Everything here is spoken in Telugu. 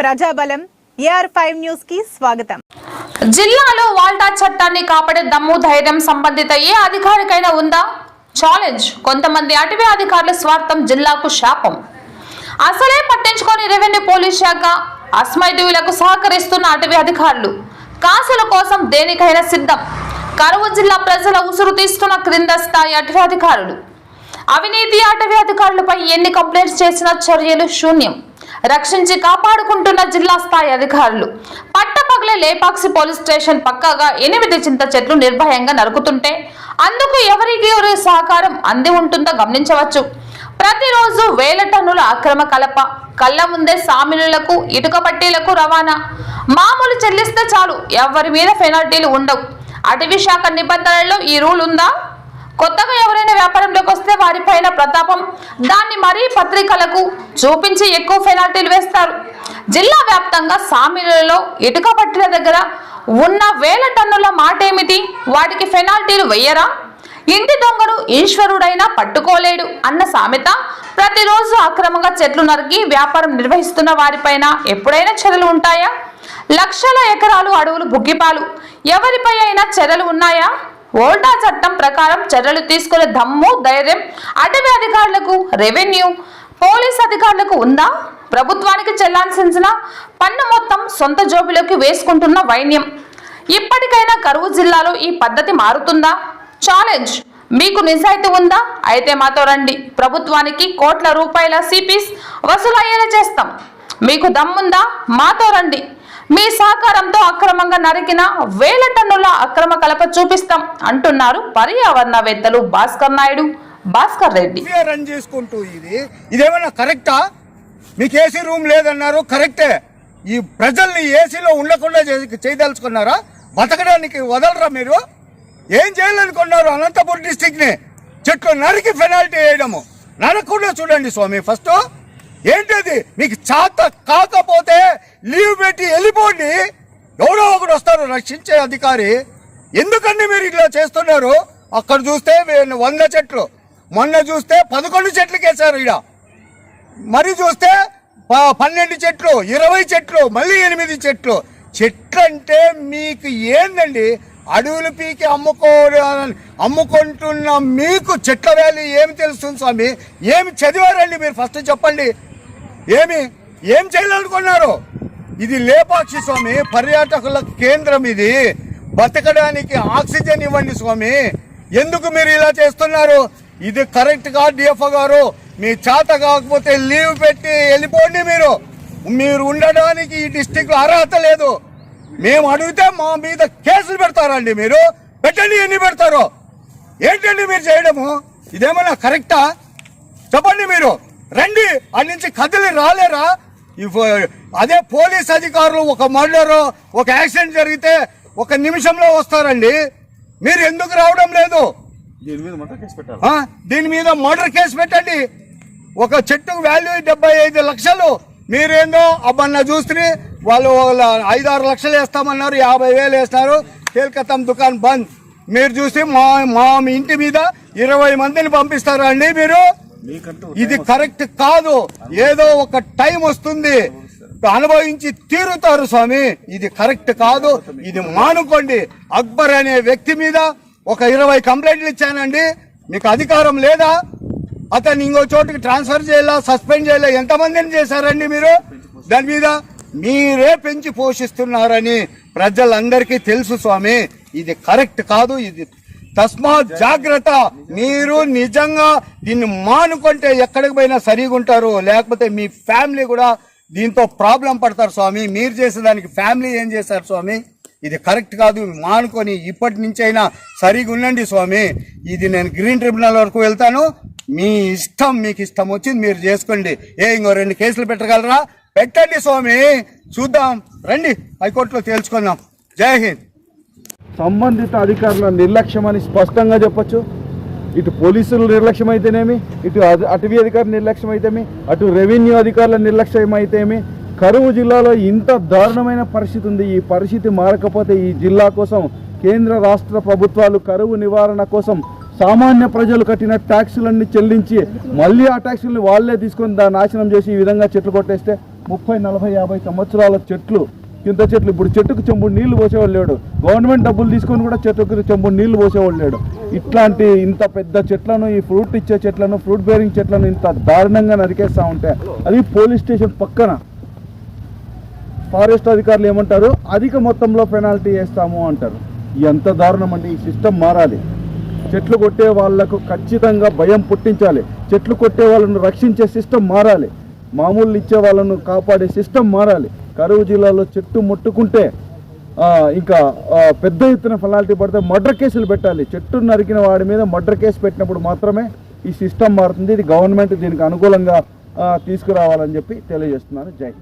ప్రజాబలం ఏఆర్ ఫైవ్ న్యూస్కి స్వాగతం. జిల్లాలో వాల్టా చట్టాన్ని కాపాడే దమ్ము ధైర్యం సంబంధిత ఏ అధికారికైనా ఉందా? ఛాలెంజ్. కొంతమంది అటవీ అధికారుల స్వార్థం జిల్లాకు శాపం. అసలే పట్టించుకొని రెవెన్యూ పోలీస్ శాఖ అస్మైదువులకు సహకరిస్తున్న అటవీ అధికారులు. కాసుల కోసం దేనికైనా సిద్ధం. కరువు జిల్లా ప్రజల ఉసురు తీస్తున్న క్రింద స్థాయి అటవీ అధికారులు. అవినీతి అటవీ అధికారులపై ఎన్ని కంప్లైంట్స్ చేసినా చర్యలు శూన్యం. రక్షించి కాపాడుకుంటున్న జిల్లా స్థాయి అధికారులు. పట్టపగలే లేపాక్షి పోలీస్ స్టేషన్ పక్కగా ఎనిమిది చింత చెట్లు నిర్భయంగా నరుకుతుంటే అందుకు ఎవరికి ఎవరి సహకారం అంది ఉంటుందో గమనించవచ్చు. ప్రతిరోజు వేల టన్నుల అక్రమ కలప కళ్ళ ముందే సామిలులకు ఇటుక పట్టీలకు రవాణా. మామూలు చెల్లిస్తే చాలు ఎవరి మీద పెనాల్టీలు ఉండవు. అటవీ శాఖ నిబంధనల్లో ఈ రూల్ ఉందా? కొత్తగా ఎవరైనా వ్యాపారంలోకి వస్తే వారిపైన ప్రతాపం. దాన్ని మరీ పత్రికలకు చూపించి ఎక్కువ పెనాల్టీలు వేస్తారు. జిల్లా వ్యాప్తంగా సామీలలో ఇటుక పట్టిన దగ్గర ఉన్న వేల టన్నుల మాట ఏమిటి వాటికి పెనాల్టీలు వెయ్యరా ఇంటి దొంగను ఈశ్వరుడైనా పట్టుకోలేడు అన్న సామెత ప్రతిరోజు అక్రమంగా చెట్లు నరికి వ్యాపారం నిర్వహిస్తున్న వారిపైన ఎప్పుడైనా చర్యలు ఉంటాయా? లక్షల ఎకరాలు అడవులు బుగ్గిపాలు. ఎవరిపై అయినా చర్యలు ఉన్నాయా? ఓల్టా చట్టం ప్రకారం చర్యలు తీసుకునే దమ్ము ధైర్యం అటవీ అధికారులకు రెవెన్యూ పోలీస్ అధికారులకు ఉందా? ప్రభుత్వానికి చెల్లాల్సిన పన్ను మొత్తం సొంత జోబులోకి వేసుకుంటున్న వైన్యం. ఇప్పటికైనా కరువు జిల్లాలో ఈ పద్ధతి మారుతుందా? ఛాలెంజ్. మీకు నిజాయితీ ఉందా? అయితే మాతో రండి. ప్రభుత్వానికి కోట్ల రూపాయల సిపిస్ వసూలయ్యేలా చేస్తాం. మీకు దమ్ముందా? మాతో రండి. మీ సహకారంతో అక్రమంగా నరికిన వేల టన్నుల అక్రమ కలప చూపిస్తాం అంటున్నారు పర్యావరణవేత్తలు భాస్కర్ నాయుడు. భాస్కర్ రెడ్డి. రన్ చేసుకుంటూ ఇది. ఇదేమన్నా కరెక్టా? మీకు ఏసీ రూమ్ లేదన్నారు కరెక్టే. ఈ ప్రజల్ని ఏసీలో ఉండకుండా చేయదలుచుకున్నారా? బతకడానికి వదలరా మీరు? ఏం చేయాలనుకున్నారు అనంతపురం డిస్టిక్ని చెట్లు నరికి పెనాల్టీ వేయడము. నరకుండా చూడండి స్వామి ఫస్ట్. ఏంటది? మీకు చాత కాకపోతే లీవ్ పెట్టి వెళ్ళిపోండి. ఎవరో ఒకడు వస్తారు రక్షించే అధికారి. ఎందుకండి మీరు ఇట్లా చేస్తున్నారు? అక్కడ చూస్తే వంద చెట్లు. మొన్న చూస్తే పదకొండు చెట్లు కేసారు ఇడ మరి చూస్తే ప- పన్నెండు చెట్లు ఇరవై చెట్లు మళ్ళీ ఎనిమిది చెట్లు. చెట్లు అంటే మీకు ఏందండి? అడవులు పీకి అమ్ముకో అమ్ముకుంటున్న మీకు చెట్ల వ్యాలీ ఏమి తెలుస్తుంది స్వామి? ఏమి చదివారండి మీరు? ఫస్ట్ చెప్పండి. ఏమి? ఏం చేయాలనుకున్నారు? ఇది లేపాక్షి స్వామి పర్యాటకుల కేంద్రం ఇది. బతకడానికి ఆక్సిజన్ ఇవ్వండి స్వామి. ఎందుకు మీరు ఇలా చేస్తున్నారు? ఇది కరెక్ట్గా డిఎఫ్ఓ గారు మీ చేత కాకపోతే లీవ్ పెట్టి వెళ్ళిపోండి మీరు. మీరు ఉండడానికి ఈ డిస్టిక్ అర్హత లేదు. మేము అడిగితే మా మీద కేసులు పెడతారండి మీరు. పెట్టండి ఎన్ని పెడతారు. ఏంటండి మీరు చేయడము? ఇదేమన్నా కరెక్టా? చెప్పండి మీరు. రండి అడి నుంచి కదిలి రాలేరా? అదే పోలీస్ అధికారులు ఒక మర్డర్ ఒక యాక్సిడెంట్ జరిగితే ఒక నిమిషంలో వస్తారండి. మీరు ఎందుకు రావడం లేదు? దీని మీద మర్డర్ కేసు పెట్టండి. ఒక చెట్టుకు వాల్యూ డెబ్బై ఐదు లక్షలు. మీరేందో అబ్బన్న చూస్తే వాళ్ళు వాళ్ళ ఐదారు లక్షలు వేస్తామన్నారు యాభై వేలు వేస్తారు కేల్కతం దుకాన్ బంద్. మీరు చూసి మా మా ఇంటి మీద ఇరవై మందిని పంపిస్తారా అండి మీరు? ఇది కరెక్ట్ కాదు. ఏదో ఒక టైం వస్తుంది. అనుభవించి తీరుతారు స్వామి. ఇది కరెక్ట్ కాదు. ఇది మానుకోండి. అక్బర్ అనే వ్యక్తి మీద ఒక ఇరవై కంప్లైంట్లు ఇచ్చానండి. మీకు అధికారం లేదా? అతన్ని ఇంకో చోటుకి ట్రాన్స్ఫర్ చేయాలా? సస్పెండ్ చేయాలా? ఎంతమందిని చేశారండి మీరు? దాని మీద మీరే పెంచి పోషిస్తున్నారని ప్రజలందరికీ తెలుసు స్వామి. ఇది కరెక్ట్ కాదు. ఇది తస్మాత్ జాగ్రత్త. మీరు నిజంగా దీన్ని మానుకుంటే ఎక్కడికి పోయినా సరిగా ఉంటారు లేకపోతే మీ ఫ్యామిలీ కూడా దీంతో ప్రాబ్లం పడతారు స్వామి. మీరు చేసేదానికి ఫ్యామిలీ ఏం చేశారు స్వామి? ఇది కరెక్ట్ కాదు. మానుకొని ఇప్పటి నుంచి అయినా సరిగా ఉండండి స్వామి. ఇది నేను గ్రీన్ ట్రిబ్యునల్ వరకు వెళ్తాను. మీ ఇష్టం మీకు ఇష్టం వచ్చింది మీరు చేసుకోండి. ఏ ఇంకో రెండు కేసులు పెట్టగలరా? పెట్టండి స్వామి. చూద్దాం. రండి. హైకోర్టులో తేల్చుకుందాం. జై హింద్. సంబంధిత అధికారుల నిర్లక్ష్యం అని స్పష్టంగా చెప్పొచ్చు. ఇటు పోలీసులు నిర్లక్ష్యం అయితేనేమి ఇటు అటవీ అధికారుల నిర్లక్ష్యం అయితేమి అటు రెవెన్యూ అధికారుల నిర్లక్ష్యం అయితేమి కరువు జిల్లాలో ఇంత దారుణమైన పరిస్థితి ఉంది. ఈ పరిస్థితి మారకపోతే ఈ జిల్లా కోసం కేంద్ర రాష్ట్ర ప్రభుత్వాలు కరువు నివారణ కోసం సామాన్య ప్రజలు కట్టిన ట్యాక్సులన్నీ చెల్లించి మళ్ళీ ఆ ట్యాక్సులను వాళ్ళే తీసుకొని దాన్ని నాశనం చేసి ఈ విధంగా చెట్లు కొట్టేస్తే ముప్పై నలభై యాభై సంవత్సరాల చెట్లు కింద చెట్లు ఇప్పుడు చెట్టుకు చెంబు నీళ్ళు పోసేవాళ్ళు లేడు. గవర్నమెంట్ డబ్బులు తీసుకొని కూడా చెట్టుకు చెంబు నీళ్ళు పోసేవాళ్ళు లేడు. ఇట్లాంటి ఇంత పెద్ద చెట్లను ఈ ఫ్రూట్ ఇచ్చే చెట్లను ఫ్రూట్ బేరింగ్ చెట్లను ఇంత దారుణంగా నరికేస్తూ ఉంటే అది పోలీస్ స్టేషన్ పక్కన ఫారెస్ట్ అధికారులు ఏమంటారు? అధిక మొత్తంలో పెనాల్టీ వేస్తాము అంటారు. ఎంత దారుణం అండి ఈ సిస్టమ్ మారాలి. చెట్లు కొట్టే వాళ్ళకు ఖచ్చితంగా భయం పుట్టించాలి. చెట్లు కొట్టే వాళ్ళను రక్షించే సిస్టమ్ మారాలి. మామూలు ఇచ్చే వాళ్ళను కాపాడే సిస్టమ్ మారాలి. కరువు జిల్లాలో చెట్టు ముట్టుకుంటే ఇంకా పెద్ద ఎత్తున ఫెనాల్టీ పడితే మర్డర్ కేసులు పెట్టాలి. చెట్టు నరికిన వాడి మీద మర్డర్ కేసు పెట్టినప్పుడు మాత్రమే ఈ సిస్టమ్ మారుతుంది. ఇది గవర్నమెంట్ దీనికి అనుకూలంగా తీసుకురావాలని చెప్పి తెలియజేస్తున్నాను. జై